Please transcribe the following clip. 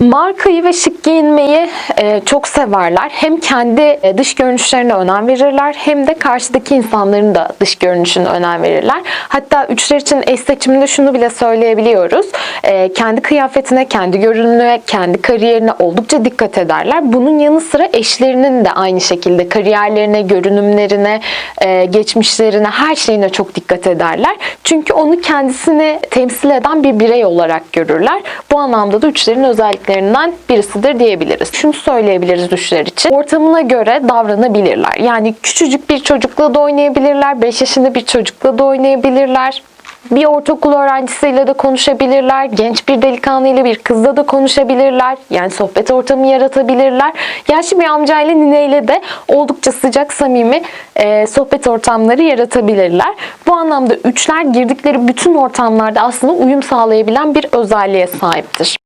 Markayı ve şık giyinmeyi e, çok severler. Hem kendi e, dış görünüşlerine önem verirler hem de karşıdaki insanların da dış görünüşüne önem verirler. Hatta üçler için eş seçiminde şunu bile söyleyebiliyoruz. E, kendi kıyafetine, kendi görünümüne, kendi kariyerine oldukça dikkat ederler. Bunun yanı sıra eşlerinin de aynı şekilde kariyerlerine, görünümlerine, e, geçmişlerine, her şeyine çok dikkat ederler. Çünkü onu kendisini temsil eden bir birey olarak görürler. Bu anlamda da üçlerin özelliklerinden birisidir diyebiliriz. Şunu söyleyebiliriz üçler için. Ortamına göre davranabilirler. Yani küçücük bir çocukla da oynayabilirler, 5 yaşında bir çocukla da oynayabilirler. Bir ortaokul öğrencisiyle de konuşabilirler. Genç bir delikanlıyla bir kızla da konuşabilirler. Yani sohbet ortamı yaratabilirler. Yaşlı bir amcayla nineyle de oldukça sıcak, samimi e, sohbet ortamları yaratabilirler. Bu anlamda üçler girdikleri bütün ortamlarda aslında uyum sağlayabilen bir özelliğe sahiptir.